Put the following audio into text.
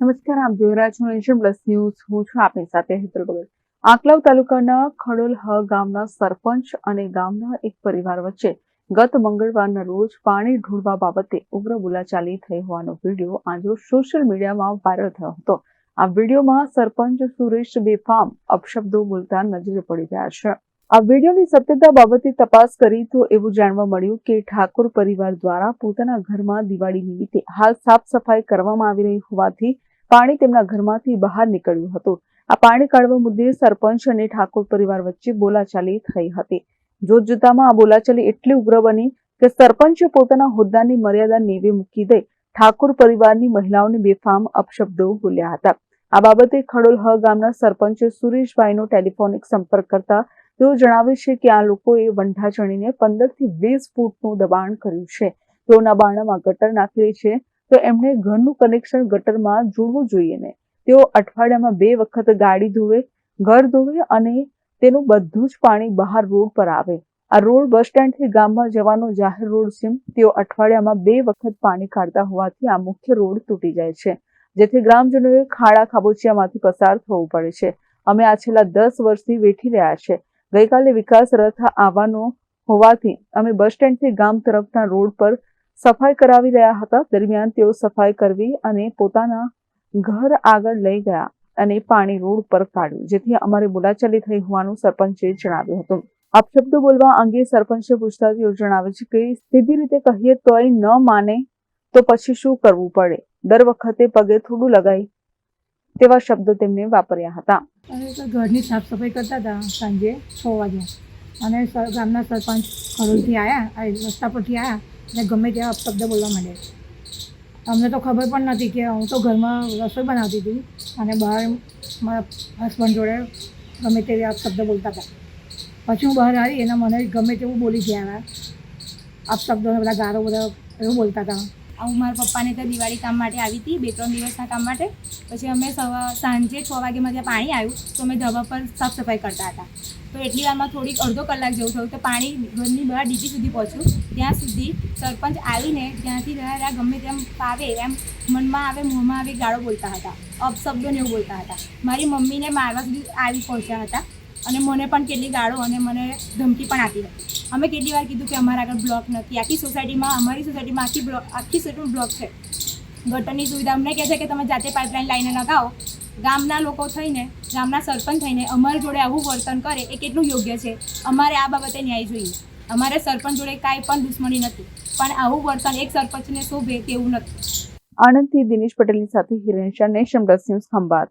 નમસ્કાર, આપ જોઈ રહ્યા છો નેશન પ્લસ ન્યૂઝ હું છું આપની સાથે હેતલ બગલ. આંકલાવ તાલુકાના ખડોલ હ ગામના સરપંચ અને ગામના એક પરિવાર વચ્ચે ગત મંગળવારના રોજ પાણી ઢોળવા બાબતે ઉગ્ર બોલાચાલી થઈ હોવાનો વીડિયો આજે સોશિયલ મીડિયામાં વાયરલ થયો હતો. આ વિડીયોમાં સરપંચ સુરેશ બેફામ અપશબ્દો બોલતા નજરે પડી રહ્યા છે. આ વિડીયોની સત્યતા બાબતે તપાસ કરી તો એવું જાણવા મળ્યું કે ઠાકોર પરિવાર દ્વારા પોતાના ઘરમાં દિવાળી નિમિત્તે હાલ સાફ સફાઈ કરવામાં આવી રહી હોવાથી પાણી તેમના ઘરમાંથી બહાર નીકળ્યું હતું. આ પાણી કાઢવા મુદ્દે સરપંચ અને ઠાકોર પરિવાર વચ્ચે બોલાચાલી થઈ હતી. જોત જોતામાં આ બોલાચાલી એટલી ઉગ્ર બની કે સરપંચે પોતાના હોદ્દાની મર્યાદા નેવે મૂકી દઈ ઠાકોર પરિવારની મહિલાઓને બેફામ અપશબ્દો બોલ્યા હતા. આ બાબતે ખડોલ હ ગામના સરપંચ સુરેશભાઈનો ટેલિફોનિક સંપર્ક કરતા તેઓ જણાવે છે કે આ લોકોએ વંઢા ચણીને પંદરથી વીસ ફૂટનું દબાણ કર્યું છે. તેઓના બારણામાં ગટર નાખેલી છે તો એમણે ઘરનું કનેક્શન ગટરમાં જોડવું જોઈએ ને. તેઓ અઠવાડિયામાં બે વખત ગાડી ધોવે, ઘર ધોવે અને તેનું બધું જ પાણી બહાર રોડ પર આવે. આ રોડ બસ સ્ટેન્ડથી ગામમાં જવાનો જાહેર રોડ છે તેઓ અઠવાડિયામાં બે વખત પાણી કાઢતા હોવાથી આ મુખ્ય રોડ તૂટી જાય છે. જેથી ગ્રામજનોએ ખાડા ખાબોચિયામાંથી પસાર થવું પડે છે. અમે આ છેલ્લા દસ વર્ષથી વેઠી રહ્યા છે. ગઈકાલે વિકાસ રથ આવવાનો હોવાથી અમે બસ સ્ટેન્ડથી ગામ તરફના રોડ પર સફાઈ કરાવી રહ્યા હતા. દરમિયાન તેઓ સફાઈ કરવી અને પોતાના ઘર આગળ લઈ ગયા અને પાણી રોડ પર કાઢ્યું, જેથી અમારે બોલાચાલી થઈ હોવાનું સરપંચે જણાવ્યું હતું. અપશબ્દો બોલવા અંગે સરપંચે પૂછતા તેઓ જણાવે છે કે, સીધી રીતે કહીએ તોય ન માને તો પછી શું કરવું પડે? દર વખતે પગે થોડું લગાઈ તેવા શબ્દો તેમને વાપર્યા હતા. અને તો ઘરની સાફ સફાઈ કરતા હતા સાંજે છ વાગે અને ગામના સરપંચ ખરોલથી આવ્યા રસ્તા પરથી આવ્યા અને ગમે ત્યાં અપશબ્દ બોલવા માંડે અમને તો ખબર પણ નથી કે હું તો ઘરમાં રસોઈ બનાવતી હતી અને બહાર મારા હસબન્ડ જોડે ગમે તેવી અપશબ્દ બોલતા હતા. પછી હું બહાર આવી એના મને ગમે તેવું બોલી ગયા અપશબ્દો બધા ગારો બધા એવું બોલતા હતા. હું મારા પપ્પાને ત્યાં દિવાળી કામ માટે આવી હતી, બે ત્રણ દિવસના કામ માટે. પછી અમે સાંજે છ વાગે મારે પાણી આવ્યું, તો અમે ધાબા પર સાફ સફાઈ કરતા હતા. તો એટલી વારમાં થોડીક અડધો કલાક જેવું થયું તો પાણી ઘરની બહાર ડીજી સુધી પહોંચ્યું. ત્યાં સુધી સરપંચ આવીને ત્યાંથી રહ્યા ગમે તેમ ફાવે એમ મનમાં આવે, મોંમાં આવે ગાળો બોલતા હતા અપશબ્દોને એવું બોલતા હતા. મારી મમ્મીને મારવા સુધી આવી પહોંચ્યા હતા. અને મને પણ કેટલી ગાળો અને મને ધમકી પણ આપી હતી. અમે કેટલી વાર કીધું કે અમારા આગળ બ્લોક નથી. આખી સોસાયટીમાં, અમારી સોસાયટીમાં આખી બ્લોક આખી સોસાયટીમાં બ્લોક છે. ગટરની સુવિધા અમને કહે છે કે તમે જાતે પાઇપલાઇન લાઈને લગાવો. ગામના લોકો થઈને, ગામના સરપંચ થઈને અમારી જોડે આવું વર્તન કરે એ કેટલું યોગ્ય છે? અમારે આ બાબતે ન્યાય જોઈએ. અમારે સરપંચ જોડે કાંઈ પણ દુશ્મની નથી. પણ આવું વર્તન એક સરપંચને શોભે તેવું નથી. આણંદથી દિનેશ પટેલની સાથે Hiren Shah nation plus news Khambhat.